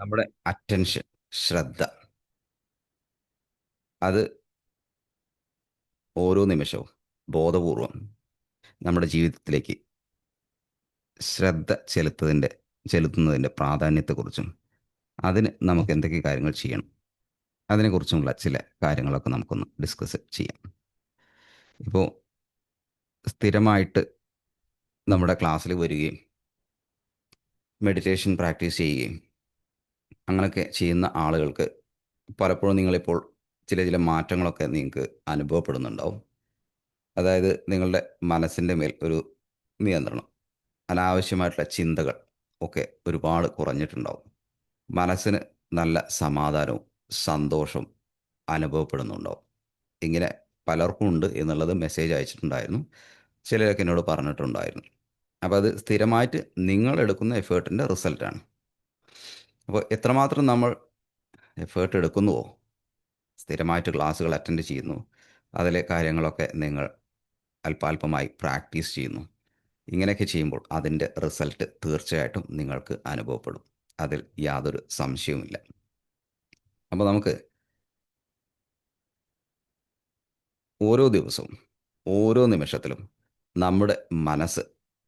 നമ്മുടെ അറ്റൻഷൻ ശ്രദ്ധ. അത് ഓരോ നിമിഷവും ബോധപൂർവം നമ്മുടെ ജീവിതത്തിലേക്ക് ശ്രദ്ധ ചെലുത്തതിന്റെ ചെലുത്തുന്നതിന്റെ പ്രാധാന്യത്തെക്കുറിച്ചും അതിന് നമുക്ക് എന്തൊക്കെ കാര്യങ്ങൾ ചെയ്യണം അതിനെക്കുറിച്ചുമുള്ള ചില കാര്യങ്ങളൊക്കെ നമുക്കൊന്ന് ഡിസ്കസ് ചെയ്യാം. ഇപ്പോൾ സ്ഥിരമായിട്ട് നമ്മുടെ ക്ലാസ്സിൽ വരികയും മെഡിറ്റേഷൻ പ്രാക്ടീസ് ചെയ്യുകയും അങ്ങനെയൊക്കെ ചെയ്യുന്ന ആളുകൾക്ക് പലപ്പോഴും നിങ്ങളിപ്പോൾ ചില ചില മാറ്റങ്ങളൊക്കെ നിങ്ങൾക്ക് അനുഭവപ്പെടുന്നുണ്ടാവും. അതായത് നിങ്ങളുടെ മനസ്സിന്റെ മേൽ ഒരു നിയന്ത്രണം അനാവശ്യമായിട്ടുള്ള ചിന്തകൾ ഒക്കെ ഒരുപാട് കുറഞ്ഞിട്ടുണ്ടാവും. മനസ്സിന് നല്ല സമാധാനവും സന്തോഷവും അനുഭവപ്പെടുന്നുണ്ടാവും. ഇങ്ങനെ പലർക്കും ഉണ്ട് എന്നുള്ളത് മെസ്സേജ് അയച്ചിട്ടുണ്ടായിരുന്നു. ചിലരൊക്കെ എന്നോട് പറഞ്ഞിട്ടുണ്ടായിരുന്നു. അപ്പോൾ അത് സ്ഥിരമായിട്ട് നിങ്ങൾ എടുക്കുന്ന എഫേർട്ടിന്റെ റിസൾട്ടാണ്. അപ്പോൾ എത്രമാത്രം നമ്മൾ എഫേർട്ട് എടുക്കുന്നുവോ? സ്ഥിരമായിട്ട് ക്ലാസ്സുകൾ അറ്റൻഡ് ചെയ്യുന്നു. അതിലെ കാര്യങ്ങളൊക്കെ നിങ്ങൾ അല്പാൽപമായി പ്രാക്ടീസ് ചെയ്യുന്നു. ഇങ്ങനെയൊക്കെ ചെയ്യുമ്പോൾ അതിന്റെ റിസൾട്ട് തീർച്ചയായിട്ടും നിങ്ങൾക്ക് അനുഭവപ്പെടും. അതിൽ യാതൊരു സംശയവുമില്ല. അപ്പോൾ നമുക്ക് ഓരോ ദിവസവും ഓരോ നിമിഷത്തിലും നമ്മുടെ മനസ്സ്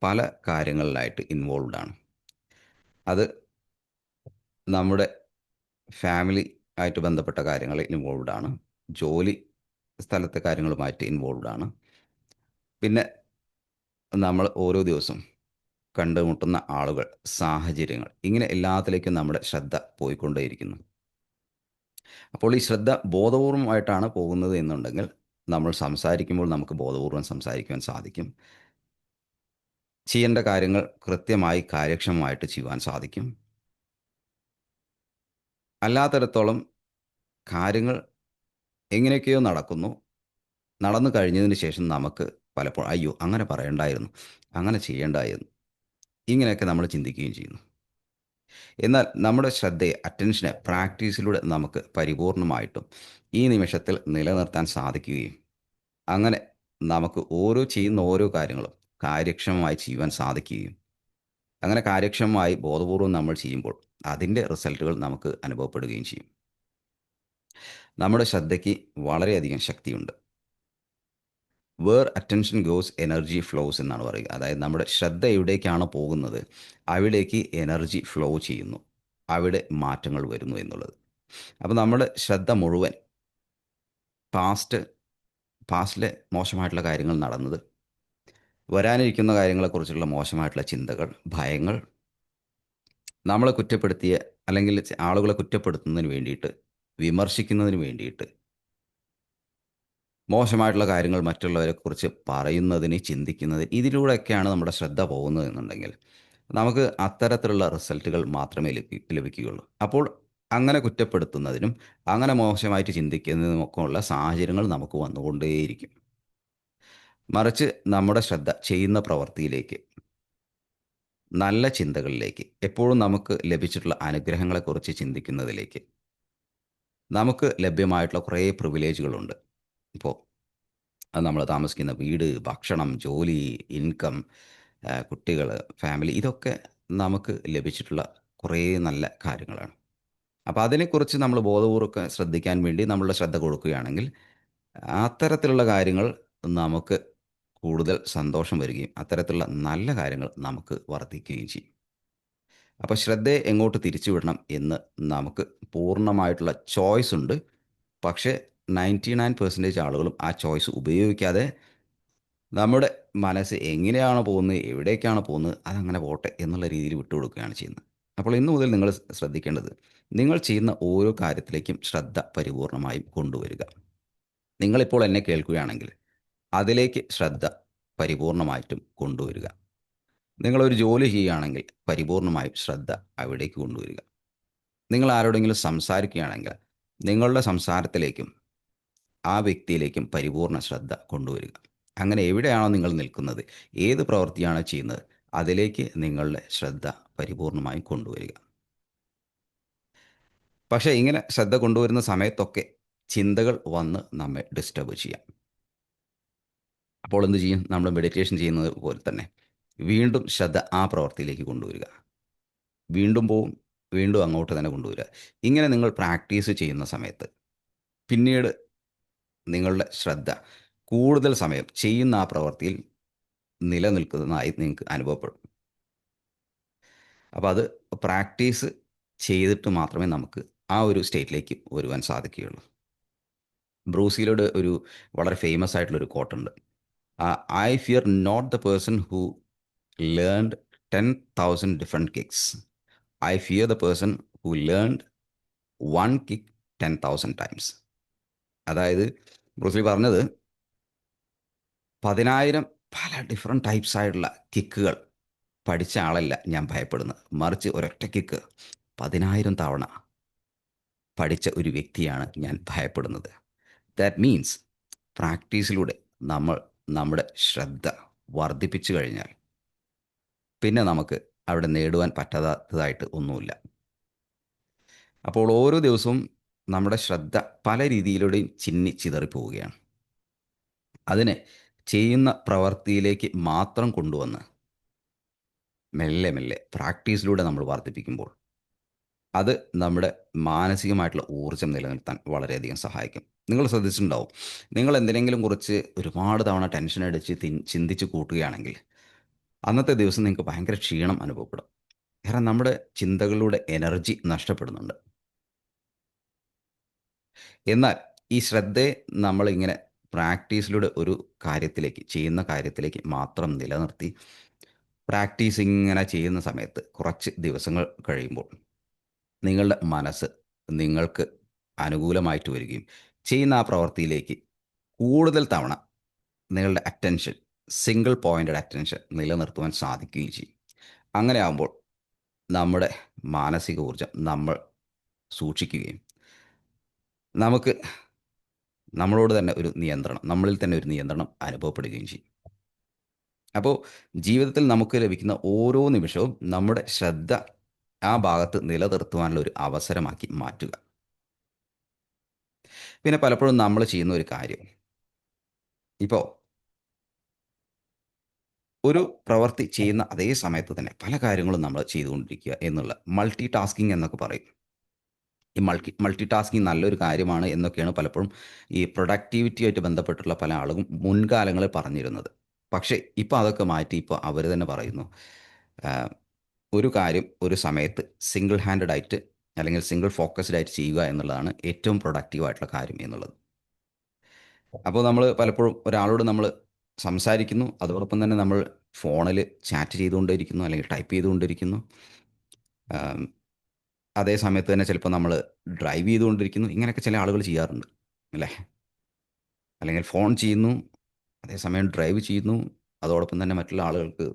പല കാര്യങ്ങളിലായിട്ട് ഇൻവോൾവ് ആണ്. അത് നമ്മുടെ ഫാമിലി ആയിട്ട് ബന്ധപ്പെട്ട കാര്യങ്ങൾ ഇൻവോൾവ് ആണ്. ജോലി സ്ഥലത്തെ കാര്യങ്ങളുമായിട്ട് ഇൻവോൾവ് ആണ്. പിന്നെ നമ്മൾ ഓരോ ദിവസം കണ്ടുമുട്ടുന്ന ആളുകൾ സാഹചര്യങ്ങൾ ഇങ്ങനെ എല്ലാത്തിലേക്കും നമ്മുടെ ശ്രദ്ധ പോയിക്കൊണ്ടേയിരിക്കുന്നു. അപ്പോൾ ഈ ശ്രദ്ധ ബോധപൂർവമായിട്ടാണ് പോകുന്നത് എന്നുണ്ടെങ്കിൽ നമ്മൾ സംസാരിക്കുമ്പോൾ നമുക്ക് ബോധപൂർവം സംസാരിക്കുവാൻ സാധിക്കും. ചെയ്യേണ്ട കാര്യങ്ങൾ കൃത്യമായി കാര്യക്ഷമമായിട്ട് ചെയ്യുവാൻ സാധിക്കും. അല്ലാത്തിടത്തോളം കാര്യങ്ങൾ എങ്ങനെയൊക്കെയോ നടക്കുന്നു. നടന്നു കഴിഞ്ഞതിന് ശേഷം നമുക്ക് പലപ്പോഴും അയ്യോ അങ്ങനെ പറയണ്ടായിരുന്നു അങ്ങനെ ചെയ്യേണ്ടായിരുന്നു ഇങ്ങനെയൊക്കെ നമ്മൾ ചിന്തിക്കുകയും ചെയ്യുന്നു. എന്നാൽ നമ്മുടെ ശ്രദ്ധയെ അറ്റൻഷനെ പ്രാക്ടീസിലൂടെ നമുക്ക് പരിപൂർണമായിട്ടും ഈ നിമിഷത്തിൽ നിലനിർത്താൻ സാധിക്കുകയും അങ്ങനെ നമുക്ക് ഓരോ ചെയ്യുന്ന ഓരോ കാര്യങ്ങളും കാര്യക്ഷമമായി ചെയ്യുവാൻ സാധിക്കുകയും അങ്ങനെ കാര്യക്ഷമമായി ബോധപൂർവം നമ്മൾ ചെയ്യുമ്പോൾ അതിന്റെ റിസൾട്ടുകൾ നമുക്ക് അനുഭവപ്പെടുകയും ചെയ്യും. നമ്മുടെ ശ്രദ്ധയ്ക്ക് വളരെയധികം ശക്തിയുണ്ട്. Where attention goes energy flows എന്നാണ് പറയുക. അതായത് നമ്മുടെ ശ്രദ്ധ എവിടേക്കാണ് പോകുന്നത് അവിടേക്ക് എനർജി ഫ്ലോ ചെയ്യുന്നു. അവിടെ മാറ്റങ്ങൾ വരുന്നു എന്നുള്ളത്. അപ്പോൾ നമ്മുടെ ശ്രദ്ധ മുഴുവൻ പാസ്റ്റ് പാസ്റ്റിലെ മോശമായിട്ടുള്ള കാര്യങ്ങൾ നടന്നത് വരാനിരിക്കുന്ന കാര്യങ്ങളെക്കുറിച്ചുള്ള മോശമായിട്ടുള്ള ചിന്തകൾ ഭയങ്ങൾ നമ്മളെ കുറ്റപ്പെടുത്തിയ അല്ലെങ്കിൽ ആളുകളെ കുറ്റപ്പെടുത്തുന്നതിന് വേണ്ടിയിട്ട് വിമർശിക്കുന്നതിന് വേണ്ടിയിട്ട് മോശമായിട്ടുള്ള കാര്യങ്ങൾ മറ്റുള്ളവരെ കുറിച്ച് പറയുന്നതിന് ചിന്തിക്കുന്നതിന് ഇതിലൂടെയൊക്കെയാണ് നമ്മുടെ ശ്രദ്ധ പോകുന്നത് എന്നുണ്ടെങ്കിൽ നമുക്ക് അത്തരത്തിലുള്ള റിസൾട്ടുകൾ മാത്രമേ ലഭി ലഭിക്കുകയുള്ളൂ. അപ്പോൾ അങ്ങനെ കുറ്റപ്പെടുത്തുന്നതിനും അങ്ങനെ മോശമായിട്ട് ചിന്തിക്കുന്നതിനുമൊക്കെ ഉള്ള സാഹചര്യങ്ങൾ നമുക്ക് വന്നുകൊണ്ടേയിരിക്കും. മറിച്ച് നമ്മുടെ ശ്രദ്ധ ചെയ്യുന്ന പ്രവൃത്തിയിലേക്ക് നല്ല ചിന്തകളിലേക്ക് എപ്പോഴും നമുക്ക് ലഭിച്ചിട്ടുള്ള അനുഗ്രഹങ്ങളെക്കുറിച്ച് ചിന്തിക്കുന്നതിലേക്ക് നമുക്ക് ലഭ്യമായിട്ടുള്ള കുറേ പ്രിവിലേജുകളുണ്ട് ഇപ്പോൾ അത് നമ്മൾ താമസിക്കുന്ന വീട് ഭക്ഷണം ജോലി ഇൻകം കുട്ടികൾ ഫാമിലി ഇതൊക്കെ നമുക്ക് ലഭിച്ചിട്ടുള്ള കുറേ നല്ല കാര്യങ്ങളാണ്. അപ്പോൾ അതിനെക്കുറിച്ച് നമ്മൾ ബോധപൂർവം ശ്രദ്ധിക്കാൻ വേണ്ടി നമ്മളുടെ ശ്രദ്ധ കൊടുക്കുകയാണെങ്കിൽ അത്തരത്തിലുള്ള കാര്യങ്ങൾ നമുക്ക് കൂടുതൽ സന്തോഷം വരികയും അത്തരത്തിലുള്ള നല്ല കാര്യങ്ങൾ നമുക്ക് വർദ്ധിക്കുകയും ചെയ്യും. അപ്പോൾ ശ്രദ്ധയെ എങ്ങോട്ട് തിരിച്ചുവിടണം എന്ന് നമുക്ക് പൂർണമായിട്ടുള്ള ചോയ്സ് ഉണ്ട്. പക്ഷേ നയന്റി നയൻ പെർസെന്റേജ് ആളുകളും ആ ചോയ്സ് ഉപയോഗിക്കാതെ നമ്മുടെ മനസ്സ് എങ്ങനെയാണ് പോകുന്നത് എവിടേക്കാണ് പോകുന്നത് അതങ്ങനെ പോട്ടെ എന്നുള്ള രീതിയിൽ വിട്ടുകൊടുക്കുകയാണ് ചെയ്യുന്നത്. അപ്പോൾ ഇന്നു മുതൽ നിങ്ങൾ ശ്രദ്ധിക്കേണ്ടത് നിങ്ങൾ ചെയ്യുന്ന ഓരോ കാര്യത്തിലേക്കും ശ്രദ്ധ പരിപൂർണമായും കൊണ്ടുവരിക. നിങ്ങളിപ്പോൾ എന്നെ കേൾക്കുകയാണെങ്കിൽ അതിലേക്ക് ശ്രദ്ധ പരിപൂർണമായിട്ടും കൊണ്ടുവരിക. നിങ്ങളൊരു ജോലി ചെയ്യുകയാണെങ്കിൽ പരിപൂർണമായും ശ്രദ്ധ അവിടേക്ക് കൊണ്ടുവരിക. നിങ്ങൾ ആരോടെങ്കിലും സംസാരിക്കുകയാണെങ്കിൽ നിങ്ങളുടെ സംസാരത്തിലേക്കും ആ വ്യക്തിയിലേക്കും പരിപൂർണ ശ്രദ്ധ കൊണ്ടുവരിക. അങ്ങനെ എവിടെയാണോ നിങ്ങൾ നിൽക്കുന്നത് ഏത് പ്രവൃത്തിയാണോ ചെയ്യുന്നത് അതിലേക്ക് നിങ്ങളുടെ ശ്രദ്ധ പരിപൂർണമായും കൊണ്ടുവരിക. പക്ഷേ ഇങ്ങനെ ശ്രദ്ധ കൊണ്ടുവരുന്ന സമയത്തൊക്കെ ചിന്തകൾ വന്ന് നമ്മെ ഡിസ്റ്റർബ് ചെയ്യാം. അപ്പോൾ എന്ത് ചെയ്യും? നമ്മൾ മെഡിറ്റേഷൻ ചെയ്യുന്നത് പോലെ തന്നെ. വീണ്ടും ശ്രദ്ധ ആ പ്രവൃത്തിയിലേക്ക് കൊണ്ടുവരിക. വീണ്ടും പോവും വീണ്ടും അങ്ങോട്ട് തന്നെ കൊണ്ടുവരിക. ഇങ്ങനെ നിങ്ങൾ പ്രാക്ടീസ് ചെയ്യുന്ന സമയത്ത് പിന്നീട് നിങ്ങളുടെ ശ്രദ്ധ കൂടുതൽ സമയം ചെയ്യുന്ന ആ പ്രവൃത്തിയിൽ നിലനിൽക്കുന്നതായി നിങ്ങൾക്ക് അനുഭവപ്പെടും. അപ്പോൾ അത് പ്രാക്ടീസ് ചെയ്തിട്ട് മാത്രമേ നമുക്ക് ആ ഒരു സ്റ്റേറ്റിലേക്ക് വരുവാൻ സാധിക്കുകയുള്ളൂ. ബ്രൂസിലോട് ഒരു വളരെ ഫേമസ് ആയിട്ടുള്ളൊരു കോട്ടുണ്ട് I fear not the person who learned ten thousand different kicks I fear the person who learned one kick ten thousand times അതായത് ബ്രൂസ്ലി പറഞ്ഞത് പതിനായിരം പല ഡിഫറെന്റ് ടൈപ്സ് ആയിട്ടുള്ള കിക്കുകൾ പഠിച്ച ആളല്ല ഞാൻ ഭയപ്പെടുന്നത്. മറിച്ച് ഒരൊറ്റ കിക്ക് പതിനായിരം തവണ പഠിച്ച ഒരു വ്യക്തിയാണ് ഞാൻ ഭയപ്പെടുന്നത്. ദാറ്റ് മീൻസ് പ്രാക്ടീസിലൂടെ നമ്മൾ നമ്മുടെ ശ്രദ്ധ വർദ്ധിപ്പിച്ചു കഴിഞ്ഞാൽ പിന്നെ നമുക്ക് അവിടെ നേടുവാൻ പറ്റാത്തതായിട്ട് ഒന്നുമില്ല. അപ്പോൾ ഓരോ ദിവസവും നമ്മുടെ ശ്രദ്ധ പല രീതിയിലൂടെയും ചിന്നി ചിതറിപ്പോവുകയാണ്. അതിനെ ചെയ്യുന്ന പ്രവൃത്തിയിലേക്ക് മാത്രം കൊണ്ടുവന്ന് മെല്ലെ മെല്ലെ പ്രാക്ടീസിലൂടെ നമ്മൾ വർദ്ധിപ്പിക്കുമ്പോൾ അത് നമ്മുടെ മാനസികമായിട്ടുള്ള ഊർജം നിലനിർത്താൻ വളരെയധികം സഹായിക്കും. നിങ്ങൾ ശ്രദ്ധിച്ചിട്ടുണ്ടാവും. നിങ്ങൾ എന്തിനെങ്കിലും കുറിച്ച് ഒരുപാട് തവണ ടെൻഷൻ അടിച്ച് ചിന്തിച്ച് കൂട്ടുകയാണെങ്കിൽ അന്നത്തെ ദിവസം നിങ്ങൾക്ക് ഭയങ്കര ക്ഷീണം അനുഭവപ്പെടും. കാരണം നമ്മുടെ ചിന്തകളുടെ എനർജി നഷ്ടപ്പെടുന്നുണ്ട്. എന്നാൽ ഈ ശ്രദ്ധയെ നമ്മളിങ്ങനെ പ്രാക്ടീസിലൂടെ ഒരു കാര്യത്തിലേക്ക് ചെയ്യുന്ന കാര്യത്തിലേക്ക് മാത്രം നിലനിർത്തി പ്രാക്ടീസ് ഇങ്ങനെ ചെയ്യുന്ന സമയത്ത് കുറച്ച് ദിവസങ്ങൾ കഴിയുമ്പോൾ നിങ്ങളുടെ മനസ്സ് നിങ്ങൾക്ക് അനുകൂലമായിട്ട് വരികയും ചെയ്യുന്ന ആ പ്രവൃത്തിയിലേക്ക് കൂടുതൽ തവണ നിങ്ങളുടെ അറ്റൻഷൻ സിംഗിൾ പോയിന്റഡ് അറ്റൻഷൻ നിലനിർത്തുവാൻ സാധിക്കുകയും ചെയ്യും. അങ്ങനെ ആകുമ്പോൾ നമ്മുടെ മാനസിക ഊർജം നമ്മൾ സൂക്ഷിക്കുകയും നമുക്ക് നമ്മളോട് തന്നെ ഒരു നിയന്ത്രണം നമ്മളിൽ തന്നെ ഒരു നിയന്ത്രണം അനുഭവപ്പെടുകയും ചെയ്യും. അപ്പോൾ ജീവിതത്തിൽ നമുക്ക് ലഭിക്കുന്ന ഓരോ നിമിഷവും നമ്മുടെ ശ്രദ്ധ ആ ഭാഗത്ത് നിലനിർത്തുവാനുള്ള ഒരു അവസരമാക്കി മാറ്റുക. പിന്നെ പലപ്പോഴും നമ്മൾ ചെയ്യുന്ന ഒരു കാര്യം. ഇപ്പോൾ ഒരു പ്രവൃത്തി ചെയ്യുന്ന അതേ സമയത്ത് തന്നെ പല കാര്യങ്ങളും നമ്മൾ ചെയ്തുകൊണ്ടിരിക്കുക എന്നുള്ള മൾട്ടി ടാസ്കിങ് എന്നൊക്കെ പറയും. ഈ മൾട്ടി മൾട്ടി ടാസ്കിങ് നല്ലൊരു കാര്യമാണ് എന്നൊക്കെയാണ് പലപ്പോഴും ഈ പ്രൊഡക്ടിവിറ്റിയായിട്ട് ബന്ധപ്പെട്ടുള്ള പല ആളുകളും മുൻകാലങ്ങളിൽ പറഞ്ഞിരുന്നത്. പക്ഷേ ഇപ്പോൾ അതൊക്കെ മാറ്റി ഇപ്പോൾ അവർ തന്നെ പറയുന്നു ഒരു കാര്യം ഒരു സമയത്ത് സിംഗിൾ ഹാൻഡഡ് ആയിട്ട് അല്ലെങ്കിൽ സിംഗിൾ ഫോക്കസ്ഡ് ആയിട്ട് ചെയ്യുക എന്നുള്ളതാണ് ഏറ്റവും പ്രൊഡക്റ്റീവ് ആയിട്ടുള്ള കാര്യം എന്നുള്ളത്. അപ്പോൾ നമ്മൾ പലപ്പോഴും ഒരാളോട് നമ്മൾ സംസാരിക്കുന്നു. അതോടൊപ്പം തന്നെ നമ്മൾ ഫോണിൽ ചാറ്റ് ചെയ്തുകൊണ്ടിരിക്കുന്നു അല്ലെങ്കിൽ ടൈപ്പ് ചെയ്തുകൊണ്ടിരിക്കുന്നു അതേ സമയത്ത് തന്നെ ചിലപ്പോൾ നമ്മൾ ഡ്രൈവ് ചെയ്തുകൊണ്ടിരിക്കുന്നു ഇങ്ങനെയൊക്കെ ചില ആളുകൾ ചെയ്യാറുണ്ട്. അല്ലേ? അല്ലെങ്കിൽ ഫോൺ ചെയ്യുന്നു. അതേസമയം ഡ്രൈവ് ചെയ്യുന്നു. അതോടൊപ്പം തന്നെ മറ്റുള്ള ആളുകൾക്ക്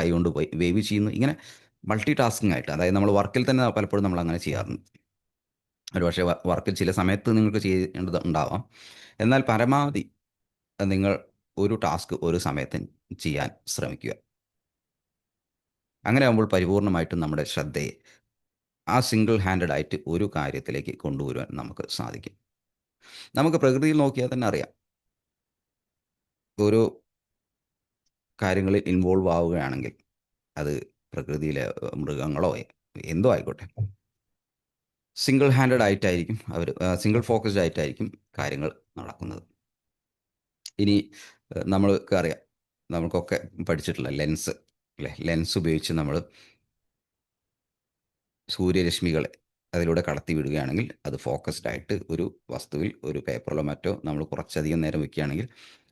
കൈകൊണ്ട് പോയി വേവ് ചെയ്യുന്നു ഇങ്ങനെ മൾട്ടി ടാസ്കിംഗ് ആയിട്ട് അതായത് നമ്മൾ വർക്കിൽ തന്നെ പലപ്പോഴും നമ്മൾ അങ്ങനെ ചെയ്യാറുണ്ട്. ഒരു പക്ഷേ വർക്കിൽ ചില സമയത്ത് നിങ്ങൾക്ക് ചെയ്യേണ്ടത് ഉണ്ടാവാം. എന്നാൽ പരമാവധി നിങ്ങൾ ഒരു ടാസ്ക് ഒരു സമയത്ത് ചെയ്യാൻ ശ്രമിക്കുക. അങ്ങനെ ആകുമ്പോൾ പരിപൂർണമായിട്ടും നമ്മുടെ ശ്രദ്ധയെ ആ സിംഗിൾ ഹാൻഡഡ് ആയിട്ട് ഒരു കാര്യത്തിലേക്ക് കൊണ്ടുവരുവാൻ നമുക്ക് സാധിക്കും. നമുക്ക് പ്രകൃതിയിൽ നോക്കിയാൽ തന്നെ അറിയാം. ഓരോ കാര്യങ്ങളിൽ ഇൻവോൾവ് ആവുകയാണെങ്കിൽ അത് പ്രകൃതിയിലെ മൃഗങ്ങളോ എന്തോ ആയിക്കോട്ടെ. സിംഗിൾ ഹാൻഡഡ് ആയിട്ടായിരിക്കും അവർ സിംഗിൾ ഫോക്കസ്ഡ് ആയിട്ടായിരിക്കും കാര്യങ്ങൾ നടക്കുന്നത്. ഇനി നമ്മൾക്ക് അറിയാം നമ്മൾക്കൊക്കെ പഠിച്ചിട്ടുള്ള ലെൻസ് അല്ലേ ലെൻസ് ഉപയോഗിച്ച് നമ്മൾ സൂര്യരശ്മികളെ അതിലൂടെ കടത്തി വിടുകയാണെങ്കിൽ അത് ഫോക്കസ്ഡ് ആയിട്ട് ഒരു വസ്തുവിൽ ഒരു പേപ്പറിലോ മറ്റോ നമ്മൾ കുറച്ചധികം നേരം വെക്കുകയാണെങ്കിൽ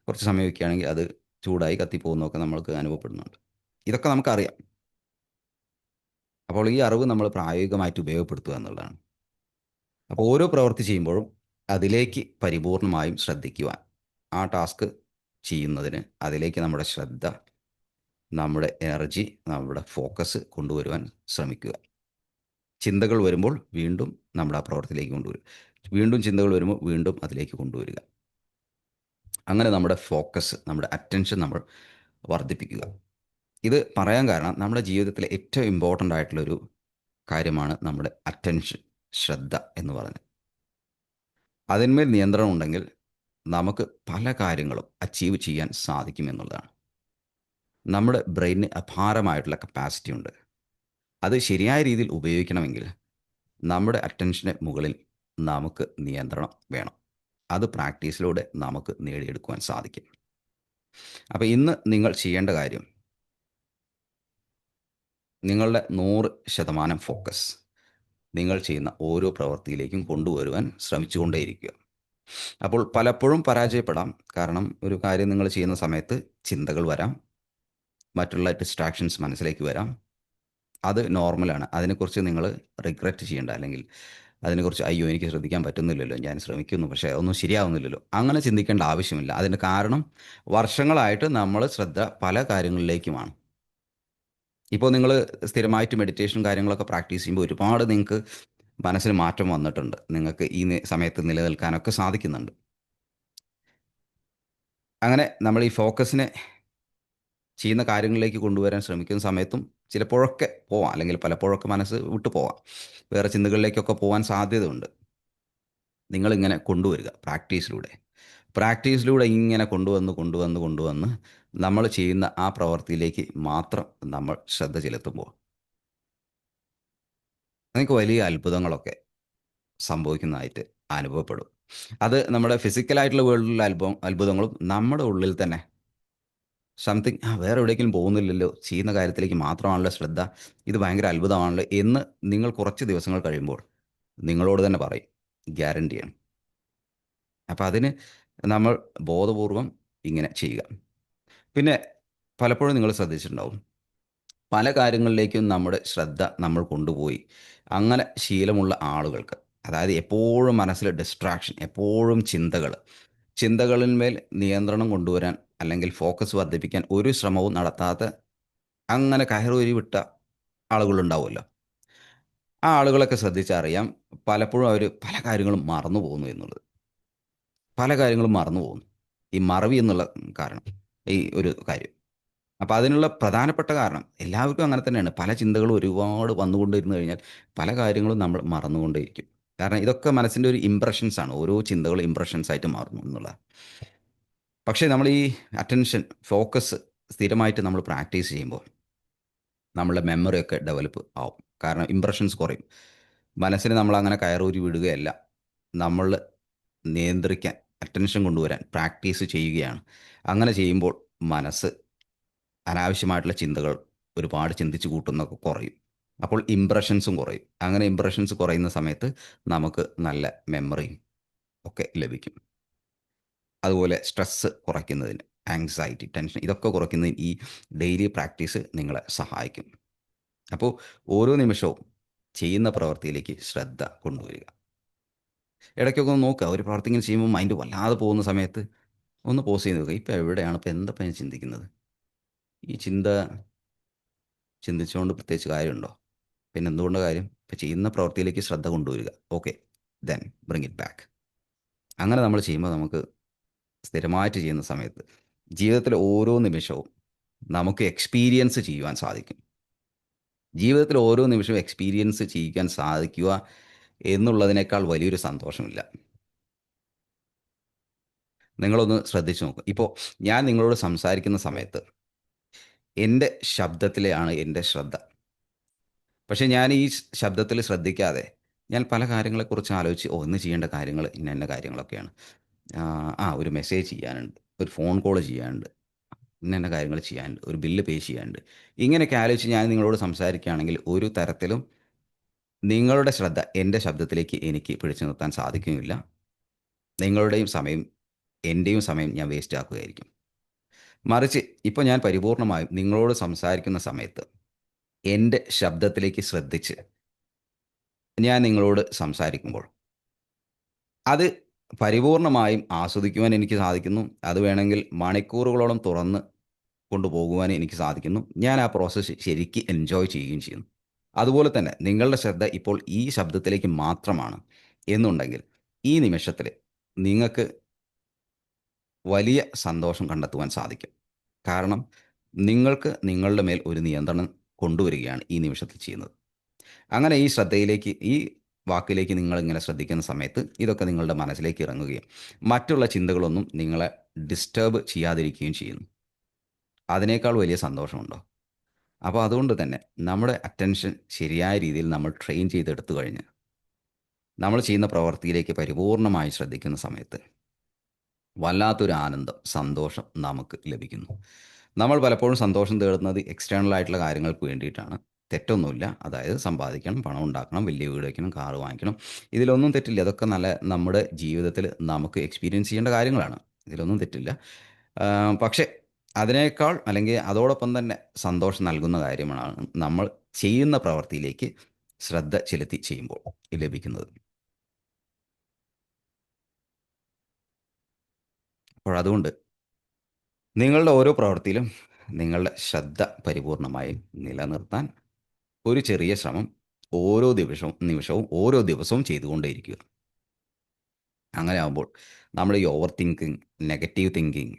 കുറച്ച് സമയം വെക്കുകയാണെങ്കിൽ അത് ചൂടായി കത്തിപ്പോകുന്നതൊക്കെ നമ്മൾക്ക് അനുഭവപ്പെടുന്നുണ്ട്. ഇതൊക്കെ നമുക്കറിയാം. അപ്പോൾ ഈ അറിവ് നമ്മൾ പ്രായോഗികമായിട്ട് ഉപയോഗപ്പെടുത്തുക എന്നുള്ളതാണ്. അപ്പോൾ ഓരോ പ്രവൃത്തി ചെയ്യുമ്പോഴും അതിലേക്ക് പരിപൂർണമായും ശ്രദ്ധിക്കുവാൻ ആ ടാസ്ക് ചെയ്യുന്നതിന് അതിലേക്ക് നമ്മുടെ ശ്രദ്ധ നമ്മുടെ എനർജി നമ്മുടെ ഫോക്കസ് കൊണ്ടുവരുവാൻ ശ്രമിക്കുക. ചിന്തകൾ വരുമ്പോൾ വീണ്ടും നമ്മുടെ ആ പ്രവർത്തിയിലേക്ക് കൊണ്ടുവരും വീണ്ടും ചിന്തകൾ വരുമ്പോൾ വീണ്ടും അതിലേക്ക് കൊണ്ടുവരിക. അങ്ങനെ നമ്മുടെ ഫോക്കസ് നമ്മുടെ അറ്റൻഷൻ നമ്മൾ വർദ്ധിപ്പിക്കുക. ഇത് പറയാൻ കാരണം നമ്മുടെ ജീവിതത്തിലെ ഏറ്റവും ഇമ്പോർട്ടന്റ് ആയിട്ടുള്ളൊരു കാര്യമാണ് നമ്മുടെ അറ്റൻഷൻ ശ്രദ്ധ എന്ന് പറഞ്ഞത് അതിന്മേൽ നിയന്ത്രണം ഉണ്ടെങ്കിൽ നമുക്ക് പല കാര്യങ്ങളും അച്ചീവ് ചെയ്യാൻ സാധിക്കുമെന്നുള്ളതാണ് നമ്മുടെ ബ്രെയിനിന് അപാരമായിട്ടുള്ള കപ്പാസിറ്റി ഉണ്ട്. അത് ശരിയായ രീതിയിൽ ഉപയോഗിക്കണമെങ്കിൽ നമ്മുടെ അറ്റൻഷന് മുകളിൽ നമുക്ക് നിയന്ത്രണം വേണം. അത് പ്രാക്ടീസിലൂടെ നമുക്ക് നേടിയെടുക്കുവാൻ സാധിക്കും. അപ്പോൾ ഇന്ന് നിങ്ങൾ ചെയ്യേണ്ട കാര്യം നിങ്ങളുടെ നൂറ് ശതമാനം ഫോക്കസ് നിങ്ങൾ ചെയ്യുന്ന ഓരോ പ്രവൃത്തിയിലേക്കും കൊണ്ടുവരുവാൻ ശ്രമിച്ചുകൊണ്ടേയിരിക്കുക. അപ്പോൾ പലപ്പോഴും പരാജയപ്പെടാം. കാരണം ഒരു കാര്യം നിങ്ങൾ ചെയ്യുന്ന സമയത്ത് ചിന്തകൾ വരാം മറ്റുള്ള ഡിസ്ട്രാക്ഷൻസ് മനസ്സിലേക്ക് വരാം. അത് നോർമലാണ് അതിനെക്കുറിച്ച് നിങ്ങൾ റിഗ്രറ്റ് ചെയ്യേണ്ട അല്ലെങ്കിൽ അതിനെക്കുറിച്ച് അയ്യോ എനിക്ക് ശ്രദ്ധിക്കാൻ പറ്റുന്നില്ലല്ലോ. ഞാൻ ശ്രമിക്കുന്നു പക്ഷേ ഒന്നും ശരിയാവുന്നില്ലല്ലോ. അങ്ങനെ ചിന്തിക്കേണ്ട ആവശ്യമില്ല. അതിന്റെ കാരണം വർഷങ്ങളായിട്ട് നമ്മൾ ശ്രദ്ധ പല കാര്യങ്ങളിലേക്കുമാണ്. ഇപ്പോൾ നിങ്ങൾ സ്ഥിരമായിട്ട് മെഡിറ്റേഷൻ കാര്യങ്ങളൊക്കെ പ്രാക്ടീസ് ചെയ്യുമ്പോൾ ഒരുപാട് നിങ്ങൾക്ക് മനസ്സിന് മാറ്റം വന്നിട്ടുണ്ട്. നിങ്ങൾക്ക് ഈ സമയത്ത് നിലനിൽക്കാനൊക്കെ സാധിക്കുന്നുണ്ട്. അങ്ങനെ നമ്മൾ ഈ ഫോക്കസിനെ ചെയ്യുന്ന കാര്യങ്ങളിലേക്ക് കൊണ്ടുവരാൻ ശ്രമിക്കുന്ന സമയത്തും ചിലപ്പോഴൊക്കെ പോവാം. അല്ലെങ്കിൽ പലപ്പോഴൊക്കെ മനസ്സ് വിട്ടു പോവാം. വേറെ ചിന്തകളിലേക്കൊക്കെ പോകാൻ സാധ്യതയുണ്ട്. നിങ്ങളിങ്ങനെ കൊണ്ടുവരിക പ്രാക്ടീസിലൂടെ. പ്രാക്ടീസിലൂടെ ഇങ്ങനെ കൊണ്ടുവന്ന് കൊണ്ടുവന്ന് കൊണ്ടുവന്ന് നമ്മൾ ചെയ്യുന്ന ആ പ്രവൃത്തിയിലേക്ക് മാത്രം നമ്മൾ ശ്രദ്ധ ചെലുത്തുമ്പോൾ നിങ്ങൾക്ക് വലിയ അത്ഭുതങ്ങളൊക്കെ സംഭവിക്കുന്നതായിട്ട് അനുഭവപ്പെടും. അത് നമ്മുടെ ഫിസിക്കലായിട്ടുള്ള വേൾഡിലുള്ള അത്ഭുതം അത്ഭുതങ്ങളും നമ്മുടെ ഉള്ളിൽ തന്നെ സംതിങ് ആ വേറെ എവിടേക്കും പോകുന്നില്ലല്ലോ. ചെയ്യുന്ന കാര്യത്തിലേക്ക് മാത്രമാണല്ലോ ശ്രദ്ധ. ഇത് ഭയങ്കര അത്ഭുതമാണല്ലോ എന്ന് നിങ്ങൾ കുറച്ച് ദിവസങ്ങൾ കഴിയുമ്പോൾ നിങ്ങളോട് തന്നെ പറയും. ഗ്യാരണ്ടിയാണ് അപ്പം അതിന് നമ്മൾ ബോധപൂർവം ഇങ്ങനെ ചെയ്യുക. പിന്നെ പലപ്പോഴും നിങ്ങൾ ശ്രദ്ധിച്ചിട്ടുണ്ടാവും. പല കാര്യങ്ങളിലേക്കും നമ്മുടെ ശ്രദ്ധ നമ്മൾ കൊണ്ടുപോയി. അങ്ങനെ ശീലമുള്ള ആളുകൾക്ക് അതായത് എപ്പോഴും മനസ്സിൽ ഡിസ്ട്രാക്ഷൻ എപ്പോഴും ചിന്തകൾ ചിന്തകളിന്മേൽ നിയന്ത്രണം കൊണ്ടുവരാൻ അല്ലെങ്കിൽ ഫോക്കസ് വർദ്ധിപ്പിക്കാൻ ഒരു ശ്രമവും നടത്താത്ത അങ്ങനെ കയറൂരി വിട്ട ആളുകളുണ്ടാവുമല്ലോ. ആ ആളുകളൊക്കെ ശ്രദ്ധിച്ചറിയാം പലപ്പോഴും അവർ പല കാര്യങ്ങളും മറന്നു പോകുന്നു എന്നുള്ളത്. പല കാര്യങ്ങളും മറന്നു പോകുന്നു. ഈ മറവി എന്നുള്ള കാരണം ഈ ഒരു കാര്യം. അപ്പോൾ അതിനുള്ള പ്രധാനപ്പെട്ട കാരണം എല്ലാവർക്കും അങ്ങനെ തന്നെയാണ്. പല ചിന്തകളും ഒരുപാട് വന്നുകൊണ്ടിരുന്നു കഴിഞ്ഞാൽ പല കാര്യങ്ങളും നമ്മൾ മറന്നുകൊണ്ടേയിരിക്കും. കാരണം ഇതൊക്കെ മനസ്സിന്റെ ഒരു ഇമ്പ്രഷൻസ് ആണ്. ഓരോ ചിന്തകളും ഇമ്പ്രഷൻസ് ആയിട്ട് മാറുന്നു എന്നുള്ള പക്ഷേ നമ്മൾ ഈ അറ്റൻഷൻ ഫോക്കസ് സ്ഥിരമായിട്ട് നമ്മൾ പ്രാക്ടീസ് ചെയ്യുമ്പോൾ നമ്മളുടെ മെമ്മറി ഒക്കെ ഡെവലപ്പ് ആവും. കാരണം ഇമ്പ്രഷൻസ് കുറയും. മനസ്സിന് നമ്മൾ അങ്ങനെ കയറൂരി വിടുകയല്ല. നമ്മൾ നിയന്ത്രിക്കാൻ അറ്റൻഷൻ കൊണ്ടുവരാൻ പ്രാക്ടീസ് ചെയ്യുകയാണ്. അങ്ങനെ ചെയ്യുമ്പോൾ മനസ്സ് അനാവശ്യമായിട്ടുള്ള ചിന്തകൾ ഒരുപാട് ചിന്തിച്ച് കൂട്ടുന്നൊക്കെ കുറയും. അപ്പോൾ ഇമ്പ്രഷൻസും കുറയും. അങ്ങനെ ഇമ്പ്രഷൻസ് കുറയുന്ന സമയത്ത് നമുക്ക് നല്ല മെമ്മറിയും ഒക്കെ ലഭിക്കും. അതുപോലെ സ്ട്രെസ്സ് കുറയ്ക്കുന്നതിന് ആങ്സൈറ്റി ടെൻഷൻ ഇതൊക്കെ കുറയ്ക്കുന്നതിന് ഈ ഡെയിലി പ്രാക്ടീസ് നിങ്ങളെ സഹായിക്കും. അപ്പോൾ ഓരോ നിമിഷവും ചെയ്യുന്ന പ്രവൃത്തിയിലേക്ക് ശ്രദ്ധ കൊണ്ടുവരിക. ഇടയ്ക്കൊക്കെ ഒന്ന് നോക്കുക ഒരു പ്രവർത്തി ഇങ്ങനെ ചെയ്യുമ്പോൾ മൈൻഡ് വല്ലാതെ പോകുന്ന സമയത്ത് ഒന്ന് പോസ് ചെയ്ത് നോക്കുക ഇപ്പോൾ എവിടെയാണ്? ഇപ്പോൾ എന്തപ്പം ഞാൻ ചിന്തിക്കുന്നത്? ഈ ചിന്ത ചിന്തിച്ചുകൊണ്ട് പ്രത്യേകിച്ച് കാര്യമുണ്ടോ? പിന്നെ എന്തുകൊണ്ട് കാര്യം? ഇപ്പം ചെയ്യുന്ന പ്രവൃത്തിയിലേക്ക് ശ്രദ്ധ കൊണ്ടുവരിക. Okay then bring it back അങ്ങനെ നമ്മൾ ചെയ്യുമ്പോൾ നമുക്ക് സ്ഥിരമായിട്ട് ചെയ്യുന്ന സമയത്ത് ജീവിതത്തിലെ ഓരോ നിമിഷവും നമുക്ക് എക്സ്പീരിയൻസ് ചെയ്യുവാൻ സാധിക്കും. ജീവിതത്തിൽ ഓരോ നിമിഷവും എക്സ്പീരിയൻസ് ചെയ്യിക്കാൻ സാധിക്കുക എന്നുള്ളതിനേക്കാൾ വലിയൊരു സന്തോഷമില്ല. നിങ്ങളൊന്ന് ശ്രദ്ധിച്ചു നോക്കും. ഇപ്പോൾ ഞാൻ നിങ്ങളോട് സംസാരിക്കുന്ന സമയത്ത് എന്റെ ശബ്ദത്തിലെയാണ് എന്റെ ശ്രദ്ധ. പക്ഷേ ഞാൻ ഈ ശബ്ദത്തിൽ ശ്രദ്ധിക്കാതെ ഞാൻ പല കാര്യങ്ങളെക്കുറിച്ച് ആലോചിച്ച് ഒന്ന് ചെയ്യേണ്ട കാര്യങ്ങൾ ഇന്ന കാര്യങ്ങളൊക്കെയാണ്. ആ, ഒരു മെസ്സേജ് ചെയ്യാനുണ്ട് ഒരു ഫോൺ കോൾ ചെയ്യാനുണ്ട് ഇന്ന കാര്യങ്ങൾ ചെയ്യാനുണ്ട് ഒരു ബില്ല് പേ ചെയ്യാനുണ്ട്. ഇങ്ങനെയൊക്കെ ആലോചിച്ച് ഞാൻ നിങ്ങളോട് സംസാരിക്കുകയാണെങ്കിൽ ഒരു തരത്തിലും നിങ്ങളുടെ ശ്രദ്ധ എന്റെ ശബ്ദത്തിലേക്ക് എനിക്ക് പിടിച്ചു നിർത്താൻ സാധിക്കുകയില്ല. നിങ്ങളുടെയും സമയം എന്റെയും സമയം ഞാൻ വേസ്റ്റ് ആക്കുകയായിരിക്കും. മറിച്ച് ഇപ്പോൾ ഞാൻ പരിപൂർണമായും നിങ്ങളോട് സംസാരിക്കുന്ന സമയത്ത് എന്റെ ശബ്ദത്തിലേക്ക് ശ്രദ്ധിച്ച് ഞാൻ നിങ്ങളോട് സംസാരിക്കുമ്പോൾ അത് പരിപൂർണമായും ആസ്വദിക്കുവാൻ എനിക്ക് സാധിക്കുന്നു. അത് വേണമെങ്കിൽ മണിക്കൂറുകളോളം തുറന്ന് കൊണ്ടുപോകുവാൻ എനിക്ക് സാധിക്കുന്നു. ഞാൻ ആ പ്രോസസ്സ് ശരിക്ക് എൻജോയ് ചെയ്യുകയും ചെയ്യുന്നു. അതുപോലെ തന്നെ നിങ്ങളുടെ ശ്രദ്ധ ഇപ്പോൾ ഈ ശബ്ദത്തിലേക്ക് മാത്രമാണ്. എന്നുണ്ടെങ്കിൽ ഈ നിമിഷത്തിൽ നിങ്ങൾക്ക് വലിയ സന്തോഷം കണ്ടെത്തുവാൻ സാധിക്കും. കാരണം നിങ്ങൾക്ക് നിങ്ങളുടെ മേൽ ഒരു നിയന്ത്രണം കൊണ്ടുവരികയാണ് ഈ നിമിഷത്തിൽ ചെയ്യുന്നത്. അങ്ങനെ ഈ ശ്രദ്ധയിലേക്ക് ഈ വാക്കിലേക്ക് നിങ്ങൾ ഇങ്ങനെ ശ്രദ്ധിക്കുന്ന സമയത്ത് ഇതൊക്കെ നിങ്ങളുടെ മനസ്സിലേക്ക് ഇറങ്ങുകയും മറ്റുള്ള ചിന്തകളൊന്നും നിങ്ങളെ ഡിസ്റ്റർബ് ചെയ്യാതിരിക്കുകയും ചെയ്യുന്നു. അതിനേക്കാൾ വലിയ സന്തോഷമുണ്ടോ? അപ്പോൾ അതുകൊണ്ട് തന്നെ നമ്മുടെ അറ്റൻഷൻ ശരിയായ രീതിയിൽ നമ്മൾ ട്രെയിൻ ചെയ്തെടുത്തു കഴിഞ്ഞ് നമ്മൾ ചെയ്യുന്ന പ്രവൃത്തിയിലേക്ക് പരിപൂർണമായി ശ്രദ്ധിക്കുന്ന സമയത്ത് വല്ലാത്തൊരു ആനന്ദം സന്തോഷം നമുക്ക് ലഭിക്കുന്നു. നമ്മൾ പലപ്പോഴും സന്തോഷം തേടുന്നത് എക്സ്റ്റേണൽ ആയിട്ടുള്ള കാര്യങ്ങൾക്ക് വേണ്ടിയിട്ടാണ്. തെറ്റൊന്നുമില്ല. അതായത് സമ്പാദിക്കണം പണം ഉണ്ടാക്കണം വലിയ വീട് വയ്ക്കണം കാറ് വാങ്ങിക്കണം. ഇതിലൊന്നും തെറ്റില്ല. അതൊക്കെ നല്ല നമ്മുടെ ജീവിതത്തിൽ നമുക്ക് എക്സ്പീരിയൻസ് ചെയ്യേണ്ട കാര്യങ്ങളാണ്. ഇതിലൊന്നും തെറ്റില്ല. പക്ഷേ അതിനേക്കാൾ അല്ലെങ്കിൽ അതോടൊപ്പം തന്നെ സന്തോഷം നൽകുന്ന കാര്യമാണ് നമ്മൾ ചെയ്യുന്ന പ്രവൃത്തിയിലേക്ക് ശ്രദ്ധ ചെലുത്തി ചെയ്യുമ്പോൾ ലഭിക്കുന്നത്. അപ്പോൾ അതുകൊണ്ട് നിങ്ങളുടെ ഓരോ പ്രവൃത്തിയിലും നിങ്ങളുടെ ശ്രദ്ധ പരിപൂർണമായി നിലനിർത്താൻ ഒരു ചെറിയ ശ്രമം ഓരോ ദിവസവും നിമിഷവും ഓരോ ദിവസവും ചെയ്തുകൊണ്ടേയിരിക്കുക. അങ്ങനെ ആകുമ്പോൾ നമ്മൾ ഈ ഓവർ തിങ്കിങ് നെഗറ്റീവ് തിങ്കിങ്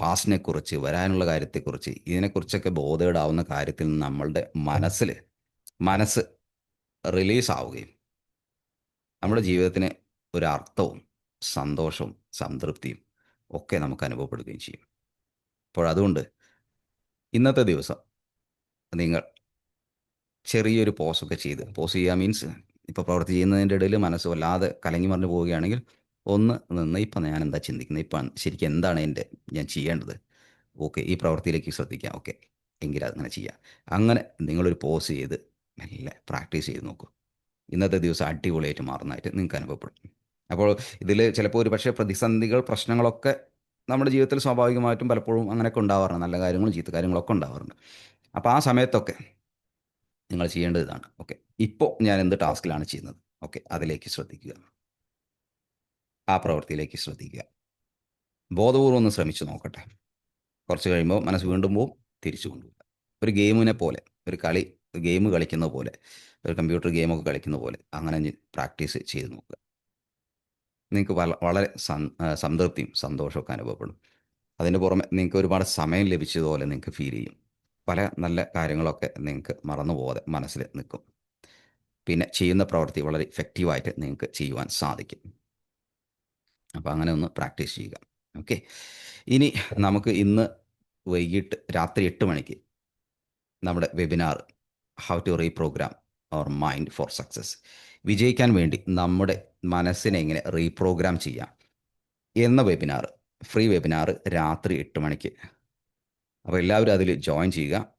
പാസ്റ്റിനെക്കുറിച്ച് വരാനുള്ള കാര്യത്തെക്കുറിച്ച് ഇതിനെക്കുറിച്ചൊക്കെ ബോധേടാവുന്ന കാര്യത്തിൽ നമ്മളുടെ മനസ്സിൽ മനസ്സ് റിലീസ് ആവുകയും നമ്മുടെ ജീവിതത്തിന് ഒരർത്ഥവും സന്തോഷവും സംതൃപ്തിയും ഒക്കെ നമുക്ക് അനുഭവപ്പെടുകയും ചെയ്യും. അപ്പോൾ അതുകൊണ്ട് ഇന്നത്തെ ദിവസം നിങ്ങൾ ചെറിയൊരു പോസൊക്കെ ചെയ്ത്. പോസ് ചെയ്യുക മീൻസ് ഇപ്പോൾ പ്രവർത്തി ചെയ്യുന്നതിന്റെ ഇടയിൽ മനസ്സ് വല്ലാതെ കലങ്ങി മറിഞ്ഞു പോവുകയാണെങ്കിൽ ഒന്ന് നിന്ന് ഇപ്പം ഞാൻ എന്താ ചിന്തിക്കുന്നത്? ഇപ്പം ശരിക്കും എന്താണ് എന്റെ ഞാൻ ചെയ്യേണ്ടത്? ഓക്കെ ഈ പ്രവൃത്തിയിലേക്ക് ശ്രദ്ധിക്കാം. ഓക്കെ എങ്കിൽ അങ്ങനെ ചെയ്യാം. അങ്ങനെ നിങ്ങളൊരു പോസ് ചെയ്ത് നല്ല പ്രാക്ടീസ് ചെയ്ത് നോക്കൂ. ഇന്നത്തെ ദിവസം അടിപൊളിയായിട്ട് മാറുന്നതായിട്ട് നിങ്ങൾക്ക് അനുഭവപ്പെടും. അപ്പോൾ ഇതിൽ ചിലപ്പോൾ ഒരു പക്ഷേ പ്രതിസന്ധികൾ പ്രശ്നങ്ങളൊക്കെ നമ്മുടെ ജീവിതത്തിൽ സ്വാഭാവികമായിട്ടും പലപ്പോഴും അങ്ങനെയൊക്കെ ഉണ്ടാവാറുണ്ട്. നല്ല കാര്യങ്ങളും ചീത്ത കാര്യങ്ങളൊക്കെ ഉണ്ടാവാറുണ്ട്. അപ്പോൾ ആ സമയത്തൊക്കെ നിങ്ങൾ ചെയ്യേണ്ടത് ഇതാണ്. ഓക്കെ. ഇപ്പോൾ ഞാൻ എന്ത് ടാസ്കിലാണ് ചെയ്യുന്നത്? ഓക്കെ. അതിലേക്ക് ശ്രദ്ധിക്കുക. ആ പ്രവൃത്തിയിലേക്ക് ശ്രദ്ധിക്കുക. ബോധപൂർവം ഒന്ന് ശ്രമിച്ചു നോക്കട്ടെ. കുറച്ച് കഴിയുമ്പോൾ മനസ്സ് വീണ്ടും പോവും തിരിച്ചു കൊണ്ടുപോകുക ഒരു ഗെയിമിനെ പോലെ ഒരു കളി ഗെയിം കളിക്കുന്ന പോലെ ഒരു കമ്പ്യൂട്ടർ ഗെയിമൊക്കെ കളിക്കുന്ന പോലെ അങ്ങനെ പ്രാക്ടീസ് ചെയ്ത് നോക്കുക. നിങ്ങൾക്ക് വള- വളരെ സംതൃപ്തിയും സന്തോഷമൊക്കെ അനുഭവപ്പെടും. അതിന്റെ പുറമെ നിങ്ങൾക്ക് ഒരുപാട് സമയം ലഭിച്ചതുപോലെ നിങ്ങൾക്ക് ഫീൽ ചെയ്യും. പല നല്ല കാര്യങ്ങളൊക്കെ നിങ്ങൾക്ക് മറന്നു പോകാതെ മനസ്സിൽ നിൽക്കും. പിന്നെ ചെയ്യുന്ന പ്രവൃത്തി വളരെ ഇഫക്റ്റീവായിട്ട് നിങ്ങൾക്ക് ചെയ്യുവാൻ സാധിക്കും. അപ്പോൾ അങ്ങനെ ഒന്ന് പ്രാക്ടീസ് ചെയ്യുക. ഓക്കെ ഇനി നമുക്ക് ഇന്ന് വൈകിട്ട് രാത്രി എട്ട് മണിക്ക് നമ്മുടെ webinar how to reprogram our mind for success വിജയിക്കാൻ വേണ്ടി നമ്മുടെ മനസ്സിനെ എങ്ങനെ റീപ്രോഗ്രാം ചെയ്യാം എന്ന വെബിനാർ ഫ്രീ വെബിനാർ രാത്രി എട്ട് മണിക്ക് അപ്പോൾ എല്ലാവരും അതിൽ ജോയിൻ ചെയ്യുക.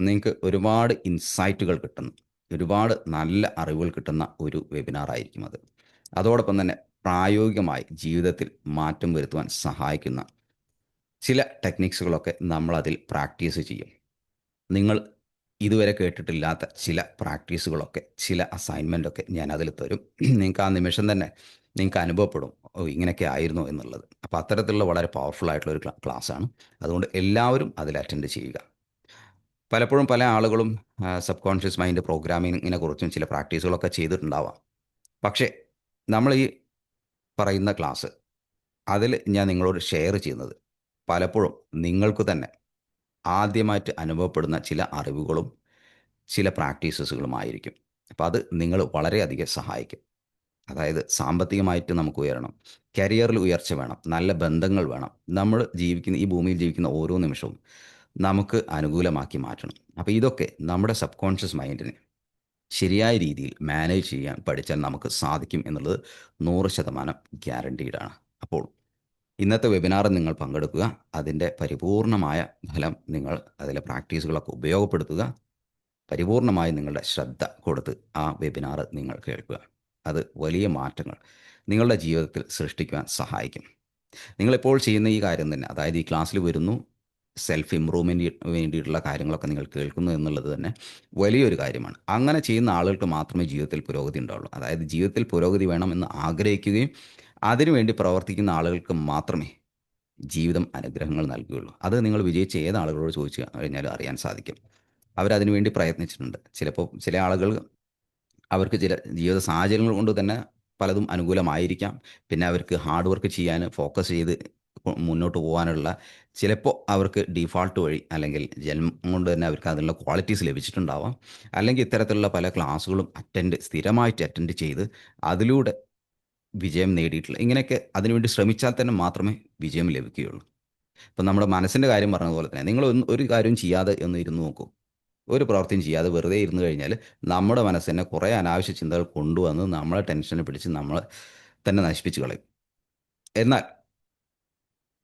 നിങ്ങൾക്ക് ഒരുപാട് ഇൻസൈറ്റുകൾ കിട്ടുന്നു ഒരുപാട് നല്ല അറിവുകൾ കിട്ടുന്ന ഒരു വെബിനാർ ആയിരിക്കും അത്. അതോടൊപ്പം തന്നെ പ്രായോഗികമായി ജീവിതത്തിൽ മാറ്റം വരുത്തുവാൻ സഹായിക്കുന്ന ചില ടെക്നിക്സുകളൊക്കെ നമ്മളതിൽ പ്രാക്ടീസ് ചെയ്യും. നിങ്ങൾ ഇതുവരെ കേട്ടിട്ടില്ലാത്ത ചില പ്രാക്ടീസുകളൊക്കെ ചില അസൈൻമെന്റൊക്കെ ഞാൻ അതിൽ തരും. നിങ്ങൾക്ക് ആ നിമിഷം തന്നെ നിങ്ങൾക്ക് അനുഭവപ്പെടും. ഓ ഇങ്ങനെയൊക്കെ ആയിരുന്നു എന്നുള്ളത്. അപ്പോൾ അത്തരത്തിലുള്ള വളരെ പവർഫുൾ ആയിട്ടുള്ള ഒരു ക്ലാസ്സാണ് അതുകൊണ്ട് എല്ലാവരും അതിൽ അറ്റൻഡ് ചെയ്യുക. പലപ്പോഴും പല ആളുകളും സബ് കോൺഷ്യസ് മൈൻഡ് പ്രോഗ്രാമിങ്ങിനെ കുറിച്ചും ചില പ്രാക്ടീസുകളൊക്കെ ചെയ്തിട്ടുണ്ടാവാം. പക്ഷേ നമ്മൾ ഈ പറയുന്ന ക്ലാസ് അതിൽ ഞാൻ നിങ്ങളോട് ഷെയർ ചെയ്യുന്നത് പലപ്പോഴും നിങ്ങൾക്ക് തന്നെ ആദ്യമായിട്ട് അനുഭവപ്പെടുന്ന ചില അറിവുകളും ചില പ്രാക്ടീസസുകളുമായിരിക്കും അപ്പോൾ അത് നിങ്ങൾ വളരെയധികം സഹായിക്കും. അതായത് സാമ്പത്തികമായിട്ട് നമുക്ക് ഉയരണം. കരിയറിൽ ഉയർച്ച വേണം. നല്ല ബന്ധങ്ങൾ വേണം. നമ്മൾ ജീവിക്കുന്ന ഈ ഭൂമിയിൽ ജീവിക്കുന്ന ഓരോ നിമിഷവും നമുക്ക് അനുകൂലമാക്കി മാറ്റണം. അപ്പോൾ ഇതൊക്കെ നമ്മുടെ സബ് കോൺഷ്യസ് മൈൻഡിനെ ശരിയായ രീതിയിൽ മാനേജ് ചെയ്യാൻ പഠിച്ചാൽ നമുക്ക് സാധിക്കും എന്നുള്ളത് നൂറ് ശതമാനം ഗ്യാരണ്ടീഡാണ് അപ്പോൾ ഇന്നത്തെ വെബിനാറിൽ നിങ്ങൾ പങ്കെടുക്കുക. അതിന്റെ പരിപൂർണമായ ഫലം നിങ്ങൾ അതിലെ പ്രാക്ടീസുകളൊക്കെ ഉപയോഗപ്പെടുത്തുക. പരിപൂർണമായി നിങ്ങളുടെ ശ്രദ്ധ കൊടുത്ത് ആ വെബിനാർ നിങ്ങൾ കേൾക്കുക. അത് വലിയ മാറ്റങ്ങൾ നിങ്ങളുടെ ജീവിതത്തിൽ സൃഷ്ടിക്കുവാൻ സഹായിക്കും. നിങ്ങളിപ്പോൾ ചെയ്യുന്ന ഈ കാര്യം തന്നെ അതായത് ഈ ക്ലാസ്സിൽ വരുന്നു സെൽഫ് ഇമ്പ്രൂവ്മെന്റ് വേണ്ടിയിട്ടുള്ള കാര്യങ്ങളൊക്കെ നിങ്ങൾ കേൾക്കുന്നു എന്നുള്ളത് തന്നെ വലിയൊരു കാര്യമാണ്. അങ്ങനെ ചെയ്യുന്ന ആളുകൾക്ക് മാത്രമേ ജീവിതത്തിൽ പുരോഗതി ഉണ്ടാവുള്ളൂ. അതായത് ജീവിതത്തിൽ പുരോഗതി വേണം എന്ന് ആഗ്രഹിക്കുകയും അതിനുവേണ്ടി പ്രവർത്തിക്കുന്ന ആളുകൾക്ക് മാത്രമേ ജീവിതം അനുഗ്രഹങ്ങൾ നൽകുകയുള്ളൂ. അത് നിങ്ങൾ വിജയിച്ച ഏത് ആളുകളോട് ചോദിച്ചു കഴിഞ്ഞാലും അറിയാൻ സാധിക്കും. അവരതിനു വേണ്ടി പ്രയത്നിച്ചിട്ടുണ്ട്. ചിലപ്പോൾ ചില ആളുകൾ അവർക്ക് ചില ജീവിത സാഹചര്യങ്ങൾ കൊണ്ട് തന്നെ പലതും അനുകൂലമായിരിക്കാം. പിന്നെ അവർക്ക് ഹാർഡ് വർക്ക് ചെയ്യാൻ ഫോക്കസ് ചെയ്ത് മുന്നോട്ട് പോകാനുള്ള ചിലപ്പോൾ അവർക്ക് ഡിഫാൾട്ട് വഴി അല്ലെങ്കിൽ ജന്മം കൊണ്ട് തന്നെ അവർക്ക് അതിനുള്ള ക്വാളിറ്റീസ് ലഭിച്ചിട്ടുണ്ടാവാം. അല്ലെങ്കിൽ ഇത്തരത്തിലുള്ള പല ക്ലാസ്സുകളും അറ്റൻഡ് സ്ഥിരമായിട്ട് അറ്റൻഡ് ചെയ്ത് അതിലൂടെ വിജയം നേടിയിട്ടുള്ള ഇങ്ങനെയൊക്കെ അതിനുവേണ്ടി ശ്രമിച്ചാൽ തന്നെ മാത്രമേ വിജയം ലഭിക്കുകയുള്ളൂ. ഇപ്പം നമ്മുടെ മനസ്സിന്റെ കാര്യം പറഞ്ഞതുപോലെ തന്നെ നിങ്ങൾ ഒരു കാര്യവും ചെയ്യാതെ ഒന്ന് ഇരുന്ന് നോക്കൂ. ഒരു പ്രവൃത്തിയും ചെയ്യാതെ വെറുതെ ഇരുന്ന് കഴിഞ്ഞാൽ നമ്മുടെ മനസ്സിനെ കുറേ അനാവശ്യ ചിന്തകൾ കൊണ്ടുവന്ന് നമ്മളെ ടെൻഷനെ പിടിച്ച് നമ്മൾ തന്നെ നശിപ്പിച്ച് കളയും. എന്നാൽ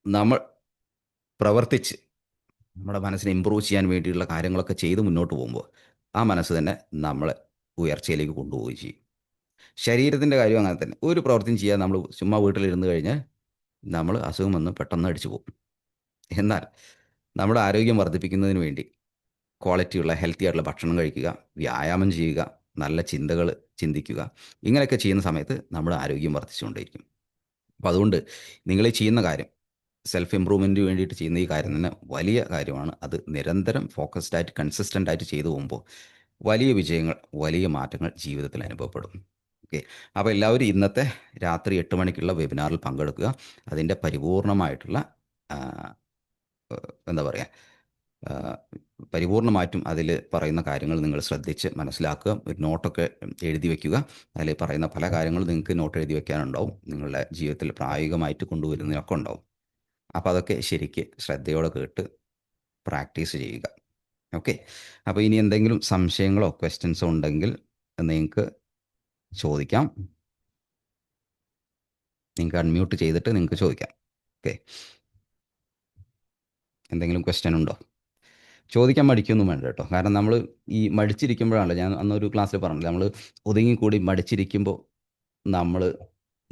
നമ്മൾ പ്രവർത്തിച്ച് നമ്മുടെ മനസ്സിനെ ഇമ്പ്രൂവ് ചെയ്യാൻ വേണ്ടിയിട്ടുള്ള കാര്യങ്ങളൊക്കെ ചെയ്ത് മുന്നോട്ട് പോകുമ്പോൾ ആ മനസ്സ് തന്നെ നമ്മളെ ഉയർച്ചയിലേക്ക് കൊണ്ടുപോവുകയും ചെയ്യും. ശരീരത്തിന്റെ കാര്യം അങ്ങനെ തന്നെ. ഒരു പ്രവൃത്തിയും ചെയ്യാതെ നമ്മൾ ചുമ്മാ വീട്ടിലിരുന്ന് കഴിഞ്ഞാൽ നമ്മൾ അസുഖം വന്ന് പെട്ടെന്ന് അടിച്ചു പോകും. എന്നാൽ നമ്മുടെ ആരോഗ്യം വർദ്ധിപ്പിക്കുന്നതിന് വേണ്ടി ക്വാളിറ്റിയുള്ള ഹെൽത്തി ആയിട്ടുള്ള ഭക്ഷണം കഴിക്കുക വ്യായാമം ചെയ്യുക നല്ല ചിന്തകൾ ചിന്തിക്കുക ഇങ്ങനെയൊക്കെ ചെയ്യുന്ന സമയത്ത് നമ്മുടെ ആരോഗ്യം വർദ്ധിച്ചുകൊണ്ടിരിക്കും അപ്പോൾ അതുകൊണ്ട് നിങ്ങൾ ചെയ്യുന്ന കാര്യം സെൽഫ് ഇമ്പ്രൂവ്മെന്റിന് വേണ്ടിയിട്ട് ചെയ്യുന്ന ഈ കാര്യം തന്നെ വലിയ കാര്യമാണ്. അത് നിരന്തരം ഫോക്കസ്ഡ് ആയിട്ട് കൺസിസ്റ്റന്റ് ആയിട്ട് ചെയ്തു പോകുമ്പോൾ വലിയ വിജയങ്ങൾ വലിയ മാറ്റങ്ങൾ ജീവിതത്തിൽ അനുഭവപ്പെടും. ഓക്കെ അപ്പോൾ എല്ലാവരും ഇന്നത്തെ രാത്രി എട്ട് മണിക്കുള്ള വെബിനാറിൽ പങ്കെടുക്കുക. അതിന്റെ പരിപൂർണമായിട്ടുള്ള എന്താ പറയുക പരിപൂർണമായിട്ടും അതിൽ പറയുന്ന കാര്യങ്ങൾ നിങ്ങൾ ശ്രദ്ധിച്ച് മനസ്സിലാക്കുക. ഒരു നോട്ടൊക്കെ എഴുതി വെക്കുക അതിൽ പറയുന്ന പല കാര്യങ്ങളും നിങ്ങൾക്ക് നോട്ട് എഴുതി വെക്കാനുണ്ടാവും നിങ്ങളുടെ ജീവിതത്തിൽ പ്രായോഗികമായിട്ട് കൊണ്ടുവരുന്നതിനൊക്കെ ഉണ്ടാവും. അപ്പോൾ അതൊക്കെ ശരിക്ക് ശ്രദ്ധയോടെ കേട്ട് പ്രാക്ടീസ് ചെയ്യുക. ഓക്കെ? അപ്പോൾ ഇനി എന്തെങ്കിലും സംശയങ്ങളോ ക്വസ്റ്റ്യൻസോ ഉണ്ടെങ്കിൽ നിങ്ങൾക്ക് ചോദിക്കാം. നിങ്ങൾക്ക് അൺമ്യൂട്ട് ചെയ്തിട്ട് നിങ്ങൾക്ക് ചോദിക്കാം. ഓക്കെ? എന്തെങ്കിലും ക്വസ്റ്റ്യൻ ഉണ്ടോ? ചോദിക്കാൻ മടിക്കൊന്നും വേണ്ട കേട്ടോ. കാരണം നമ്മൾ ഈ മടിച്ചിരിക്കുമ്പോഴാണല്ലോ ഞാൻ അന്നൊരു ക്ലാസ്സിൽ പറഞ്ഞില്ല നമ്മൾ ഒതുങ്ങിക്കൂടി മടിച്ചിരിക്കുമ്പോൾ നമ്മൾ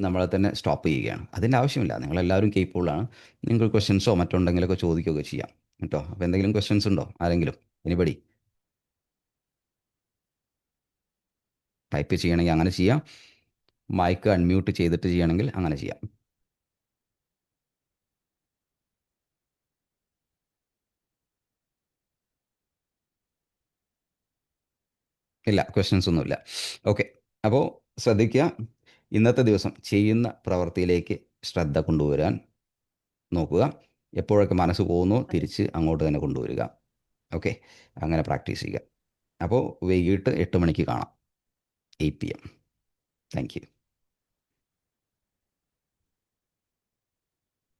നമ്മളെ തന്നെ സ്റ്റോപ്പ് ചെയ്യുകയാണ്. അതിന്റെ ആവശ്യമില്ല. നിങ്ങളെല്ലാവരും കേപ്പബിളാണ് നിങ്ങൾ ക്വസ്റ്റ്യൻസോ മറ്റുണ്ടെങ്കിലൊക്കെ ചോദിക്കുകയൊക്കെ ചെയ്യാം കേട്ടോ. അപ്പോൾ എന്തെങ്കിലും ക്വസ്റ്റ്യൻസ് ഉണ്ടോ? ആരെങ്കിലും? എനിബടി ടൈപ്പ് ചെയ്യണമെങ്കിൽ അങ്ങനെ ചെയ്യാം. മൈക്ക് അൺമ്യൂട്ട് ചെയ്തിട്ട് ചെയ്യണമെങ്കിൽ അങ്ങനെ ചെയ്യാം. ഇല്ല ക്വസ്റ്റ്യൻസ് ഒന്നുമില്ല. ഓക്കെ അപ്പോൾ ശ്രദ്ധിക്കുക. ഇന്നത്തെ ദിവസം ചെയ്യുന്ന പ്രവൃത്തിയിലേക്ക് ശ്രദ്ധ കൊണ്ടുവരാൻ നോക്കുക. എപ്പോഴൊക്കെ മനസ്സ് പോകുന്നു തിരിച്ച് അങ്ങോട്ട് തന്നെ കൊണ്ടുവരിക. ഓക്കെ അങ്ങനെ പ്രാക്ടീസ് ചെയ്യുക. അപ്പോൾ വൈകിട്ട് എട്ട് മണിക്ക് കാണാം. Eight P M thank you